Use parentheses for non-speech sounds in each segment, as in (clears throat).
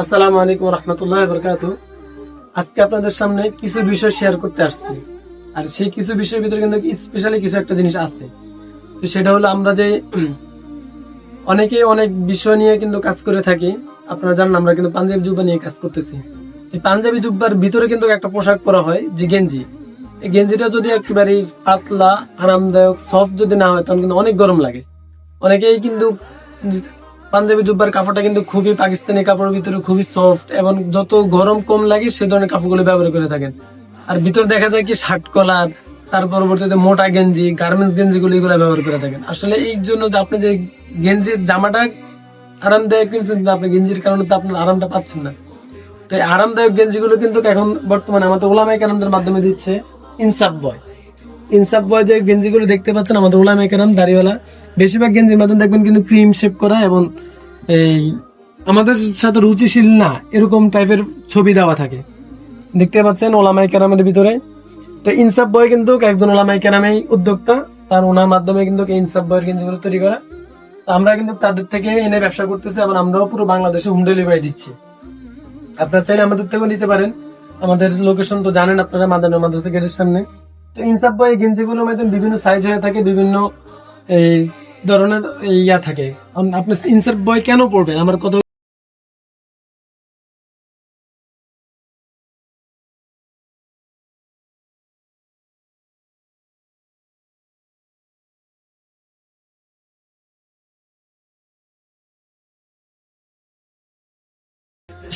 আসসালামু আলাইকুম রহমতুল্লাহ বরকাত আজকে আপনাদের সামনে কিছু বিষয় শেয়ার করতে আসছি। আর সেই কিছু বিষয়ের ভিতরে কিন্তু স্পেশালি কিছু একটা জিনিস আছে। তো সেটা হলো আমরা যে (clears throat) অনেকে অনেক বিষয় নিয়ে কিন্তু কাজ করে থাকি। আপনারা জানেন আমরা কিন্তু পাঞ্জাবি জুব্বা নিয়ে কাজ করতেছি। এই পাঞ্জাবি জুব্বার ভিতরে কিন্তু একটা পোশাক পরা হয়, যে গেঞ্জি। এই গেঞ্জিটা যদি একেবারে পাতলা, আরামদায়ক সফট যদি না হয় তখন কিন্তু অনেক গরম লাগে। অনেকেই কিন্তু পাঞ্জাবি জুব্বার কাপড়টা কিন্তু খুবই পাকিস্তানি কাপড়ের ভিতরে খুবই সফট এবং যত গরম কম লাগে সে ধরনের কাপড়গুলো ব্যবহার করে থাকেন। আর ভিতরে দেখা যায় কি শার্ট কলার তার পরবর্তীতে মোটা গেঞ্জি গার্মেন্টস গেঞ্জি গুলো এগুলো ব্যবহার করে থাকেন। আসলে এই জন্য যে আপনি যে গেঞ্জির জামাটা আরামদায়ক কিনছেন আপনি গেঞ্জির কারণে তো আপনার আরামটা পাচ্ছেন না। তো এই আরামদায়ক গেঞ্জিগুলো কিন্তু এখন বর্তমানে আমাদের ওলামাই কালামদের মাধ্যমে দিচ্ছে ইনসাফ বয়। ইনসাফ বয় যে গেঞ্জিগুলো দেখতে পাচ্ছেন আমাদের ওলামাই কালাম দাড়িওয়ালা বেশিরভাগ গেঞ্জির মাধ্যমে দেখবেন কিন্তু ক্রিম শেপ করা এবং এই আমাদের সাথে রুচিশীল না, এরকম টাইপের ছবি দেওয়া থাকে। দেখতে পাচ্ছেন ওলামাই কেরামের ভিতরে। তো ইনসাফ বয় কিন্তু একজন ওলামাই কেরামেই উদ্যোক্তা, তার ওনার মাধ্যমে কিন্তু ইনসাফ বয়ের গেঞ্জিগুলো তৈরি করা। আমরা কিন্তু তাদের থেকে এনে ব্যবসা করতেছি এবং আমরাও পুরো বাংলাদেশে হোম ডেলিভারি দিচ্ছি। আপনারা চাইলে আমাদের থেকেও নিতে পারেন। আমাদের লোকেশন তো জানেন আপনারা, মাদানা মাদ্রাসা গেটের সামনে। তো ইনসাফ বয় গেঞ্জিগুলোর বিভিন্ন সাইজ হয়ে থাকে, বিভিন্ন এই ধরনের ইয়া থাকে। আপনি ইনসাফ বয় কেন পড়বেন? আমার কথা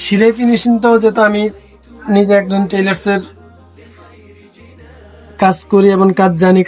সিলাই ফিনিশিংটাও যেটা আমি নিজে একজন টেলার্স এর কাজ করি এবং কাজ জানি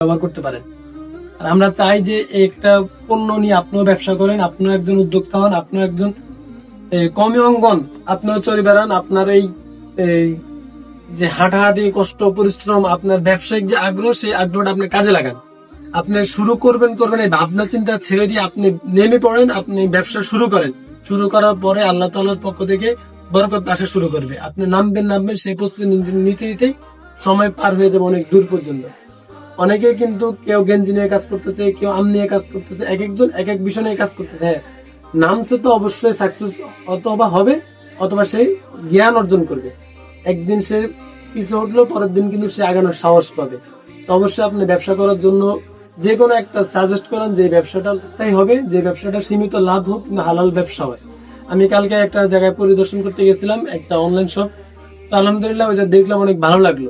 ব্যবহার করতে পারেন। আর আমরা চাই যে একটা পণ্য নিয়ে আপনিও ব্যবসা করেন, আপনিও একজন উদ্যোক্তা হন, আপনিও একজন কমে অঙ্গন, আপনিও চড়ে বেড়ান, আপনার এই যে হাঁটাহাঁটি, কষ্ট, পরিশ্রম, আপনার ব্যবসায়িক যে আগ্রহ, সেই আগ্রহটা আপনি কাজে লাগান। আপনি শুরু করবেন করবেন, এই ভাবনা চিন্তা ছেড়ে দিয়ে আপনি নেমে পড়েন, আপনি ব্যবসা শুরু করেন। শুরু করার পরে আল্লাহ তালার পক্ষ থেকে বরকত আসা শুরু করবে। আপনি নামবেন নামবেন, সেই প্রস্তুতি নিতে- নিতে সময় পার হয়ে যাবে অনেক দূর পর্যন্ত। অনেকে কিন্তু কেউ গেঞ্জি নিয়ে কাজ করতেছে, কেউ আম নিয়ে কাজ করতেছে, এক একজন এক এক বিষয় নিয়ে কাজ করতেছে। হ্যাঁ নামছে তো অবশ্যই সাকসেস অথবা হবে, অথবা সে জ্ঞান অর্জন করবে। একদিন সে পিছু উঠল পরের দিন কিন্তু সে আগানোর সাহস পাবে। তো অবশ্যই আপনি ব্যবসা করার জন্য যে কোনো একটা সাজেস্ট করেন যে ব্যবসাটা তাই হবে, যে ব্যবসাটা সীমিত লাভ হোক কিন্তু হালাল ব্যবসা হয়। আমি কালকে একটা জায়গায় পরিদর্শন করতে গেছিলাম, একটা অনলাইন শপ তো আলহামদুলিল্লাহ ওই যে দেখলাম অনেক ভালো লাগল।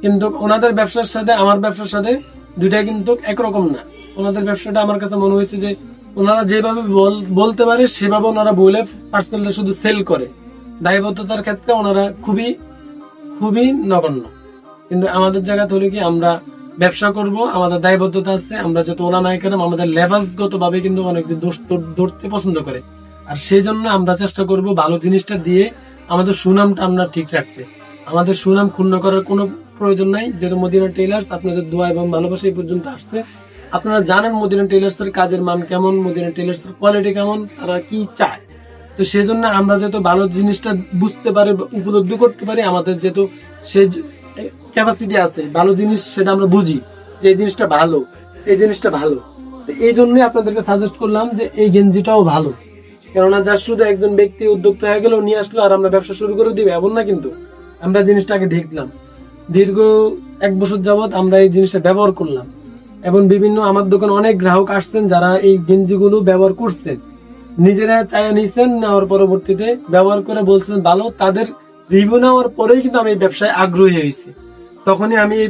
কিন্তু ওনাদের ব্যবসার সাথে, আমার ব্যবসার সাথে দুইটাই কিন্তু একরকম না। ওনাদের ব্যবসাটা আমার কাছে মনে হয়েছে যে ওনারা যেভাবে বল- বলতে পারে, সেভাবে ওনারা বলে পার্সেলটা শুধু সেল করে। দায়বদ্ধতার ক্ষেত্রে ওনারা খুবই খুবই নগণ্য। কিন্তু আমাদের জায়গা হলো কি আমরা ব্যবসা করব, আমাদের দায়বদ্ধতা আছে, আমরা যত ওলা নাই কেন, আমাদের লেভাসগত ভাবে কিন্তু অনেক দোষ ধরতে পছন্দ করে। আর সেই জন্য আমরা চেষ্টা করব ভালো জিনিসটা দিয়ে আমাদের সুনামটা আমরা ঠিক রাখতে। আমাদের সুনাম ক্ষুণ্ণ করার কোনো প্রয়োজন নাই যেহেতু মদিনা টেলার্স আপনাদের দোয়া এবং ভালোবাসা এই পর্যন্ত আসছে। আপনারা জানেন মদিনা টেলার্স এর কাজের মান কেমন, মদিনা টেলার্স এর কোয়ালিটি কেমন, তারা কি চায়। তো সেই জন্য আমরা যেহেতু ভালো জিনিসটা বুঝতে পারি, উপলব্ধি করতে পারি, আমাদের যেহেতু সে ক্যাপাসিটি আছে, ভালো জিনিস সেটা আমরা বুঝি যে এই জিনিসটা ভালো, এই জিনিসটা ভালো। এই জন্যই আপনাদেরকে সাজেস্ট করলাম যে এই গেঞ্জিটাও ভালো। কেননা যার শুধু একজন ব্যক্তি উদ্যোক্তা হয়ে গেল, নিয়ে আসলো, আর আমরা ব্যবসা শুরু করে দিবে, এমন না কিন্তু। আমরা জিনিসটা আগে দেখলাম। দীর্ঘ এক বছর যাবত আমরা এই জিনিসটা ব্যবহার করলাম। এবং বিভিন্ন আমার দোকানে অনেক গ্রাহক আসছেন যারা এই গেঞ্জিগুলো ব্যবহার করছেন। নিজেরা চায়া নিয়েছেন নেওয়ার পরবর্তীতে ব্যবহার করে বলছেন, ভালো, তাদের রিভিউ নেওয়ার পরেই কিন্তু আমি ব্যবসায় আগ্রহী হয়েছি। তখনই আমি এই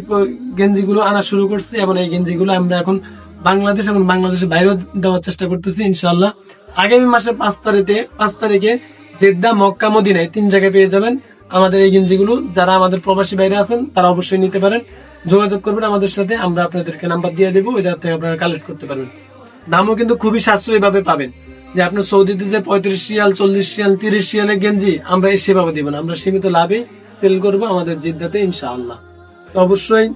গেঞ্জিগুলো আনা শুরু করছি এবং এই গেঞ্জিগুলো আমরা এখন বাংলাদেশ এবং বাংলাদেশের বাইরেও দেওয়ার চেষ্টা করতেছি ইনশাল্লাহ আগামী মাসের পাঁচ তারিখে পাঁচ তারিখে জেদ্দা, মক্কা, মদিনায় তিন জায়গায় পেয়ে যাবেন। আমাদের এই গেঞ্জিগুলো, যারা আমাদের প্রবাসী বাইরে আছেন, তারা অবশ্যই নিতে পারেন। যোগাযোগ করবেন আমাদের সাথে, আমরা আপনাদেরকে নাম্বার দিয়ে দেবো থেকে আপনারা কালেক্ট করতে পারবেন। দামও কিন্তু খুবই সাশ্রয়ী ভাবে পাবেন। যে আপনার সৌদিতে যে পঁয়ত্রিশ শিয়াল চল্লিশ শিয়াল তিরিশ শিয়ালের গেঞ্জি, আমরা এই সেভাবে দিব না। আমরা সীমিত লাভে সেল করব আমাদের জিদ্দাতে, ইনশাআল্লাহ। তো অবশ্যই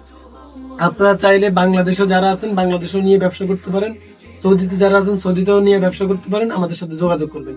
আপনারা চাইলে বাংলাদেশে যারা আছেন, বাংলাদেশেও নিয়ে ব্যবসা করতে পারেন। সৌদিতে যারা আছেন, সৌদিতেও নিয়ে ব্যবসা করতে পারেন। আমাদের সাথে যোগাযোগ করবেন।